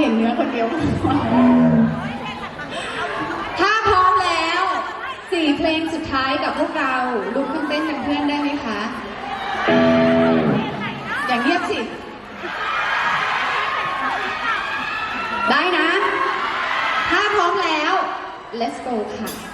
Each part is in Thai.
เห็นเนื้อคนเดียว ถ้าพร้อมแล้วสี่เพลงสุดท้ายกับพวกเราลุกขึ้นเต้นกับนเพื่อนได้ไหมคะ อย่างเงียบสิ ได้นะ ถ้าพร้อมแล้ว let's go ค่ะ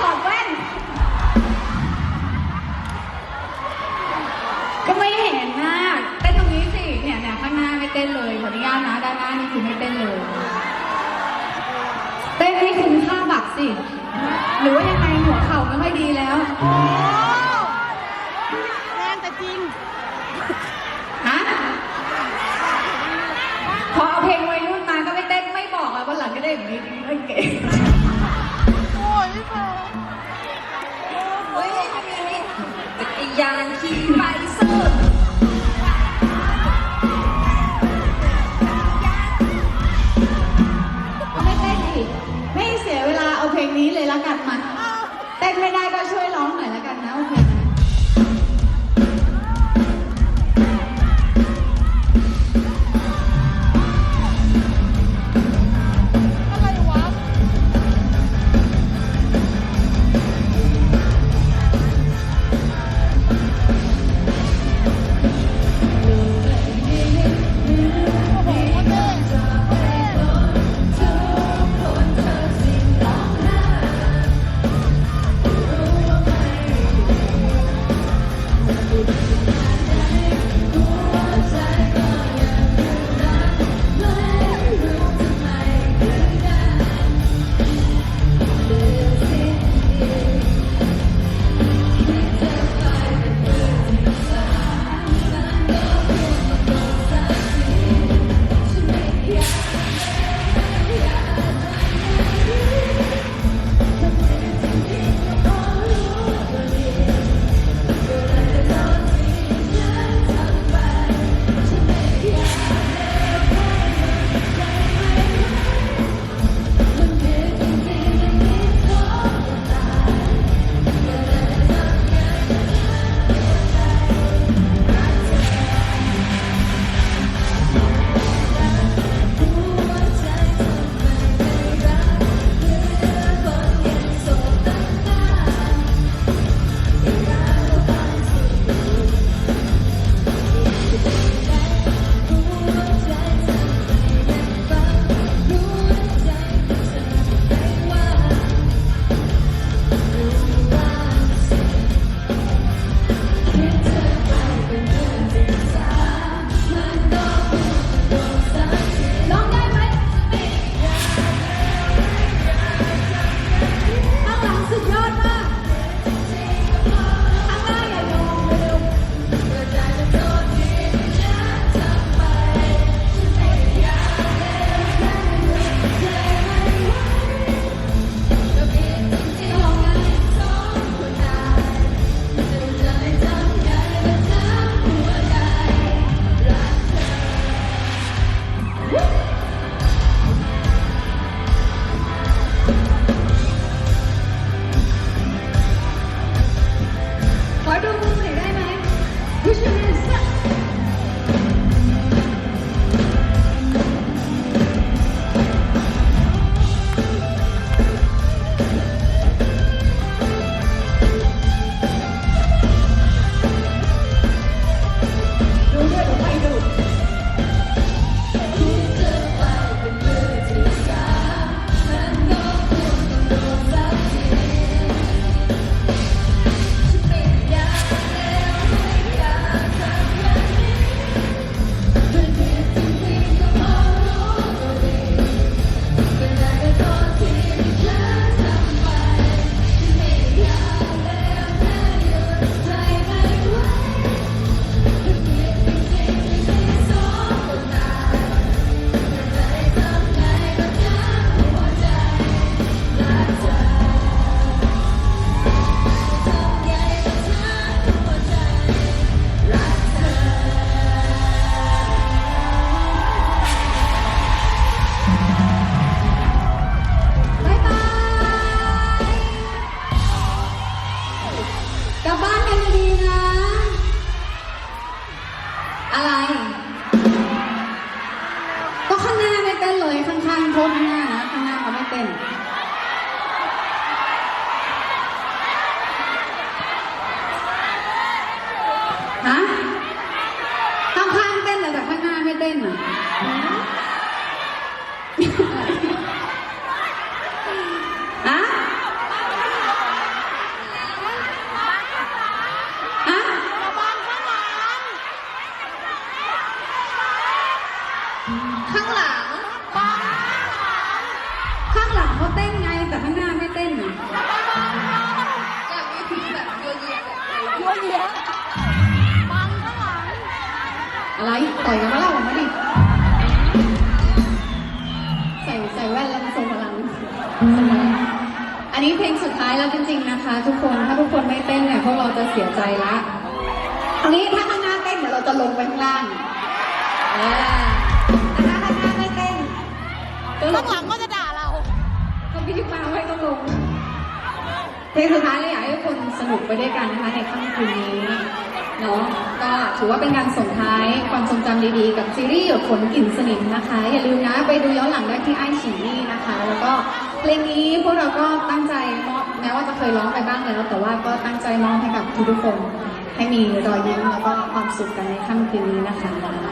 ถอดแว่น ก็ไม่เห็นน่ะเต้นตรงนี้สิ เนี่ยเนี่ยข้างหน้าไม่เต้นเลย ขออนุญาตนะ ด้านหน้านี่คือไม่เต้นเลย เต้นให้คุ้มค่าบัตรสิ หรือว่ายังไงหัวเข่าไม่ค่อยดีแล้ว แรงแต่จริง ฮะ พอเอาเพลงวัยรุ่นมาก็ไม่เต้นไม่บอกอะวันหลังก็ได้อย่างนี้ไม่เก๋ จักรยานขี่ไปสุดไม่เต้นอีกไม่เสียเวลาเอาเพลงนี้เลยละกันมาเต้นไม่ได้ก็ช่วย ข้างหลัง ข้างหลังเขาเต้นไงแต่ข้างหน้าไม่เต้นนะอยากมีผีแบบเยอะแยะเยอะแยะบังข้างหลัง อะไรต่อยกันมาเล้วมาดิ ใส่ใส่แว่นแล้วมานทรงพลัง อันนี้เพลงสุดท้ายแล้วจริงๆนะคะ ทุกคน ถ้าทุกคนไม่เต้นเนี่ยพวกเราจะเสียใจละเอานี้ถ้าข้างหน้าเต้นเดี๋ยวเราจะลงไปข้างล่าง ข้างหลังก็จะด่าเราก็พี่มาไว้ต้องลงเพลงสุดท้ายเลยอยากให้คนสนุกไปด้วยกันนะคะในค่ำคืนนี้เนาะก็ถือว่าเป็นการส่งท้ายความทรงจำดีๆ กับซีรีส์หยดฝนกลิ่นสนิมนะคะ อย่าลืมนะไปดูย้อนหลังได้ที่ไอฉีนี่นะคะ แล้วก็เพลงนี้พวกเราก็ตั้งใจมอบแม้ว่าจะเคยร้องไปบ้างแล้ว แต่ว่าก็ตั้งใจมอบให้กับทุกๆคน ให้มีรอยยิ้มแล้วก็ความสุขกันในค่ำคืนนี้นะคะ